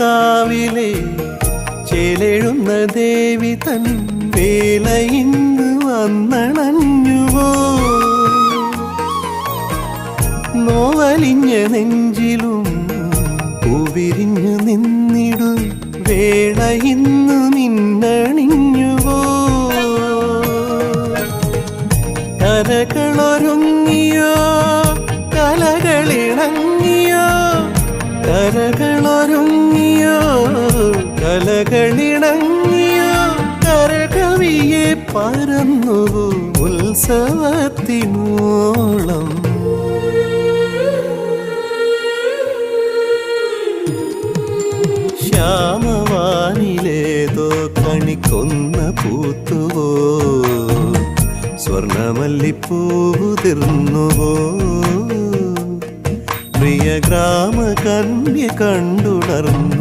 കാവിലെ ചേലെഴുന്ന ദേവി തൻ വേല ഇന്ന് വന്നണഞ്ഞുവോ? നോവലിഞ്ഞ നെഞ്ചിലും പൂവിരിഞ്ഞു നിന്നിടും വേള ഇന്ന് നിന്നണിഞ്ഞുവോ? കരകളൊരുങ്ങിയോ? കലകളിണങ്ങിയോ? കരകളൊരുങ്ങിയോ കലകളിണങ്ങിയോ കരകവിയെ പരന്നുവോ ഉത്സവത്തിനോളം. ശ്യാമവാനിലേതോ കണിക്കൊന്ന പൂത്തുവോ? സ്വർണമല്ലിപ്പൂതിർന്നുവോ പ്രിയ ഗ്രാമ കന്യ കണ്ടുണർന്നു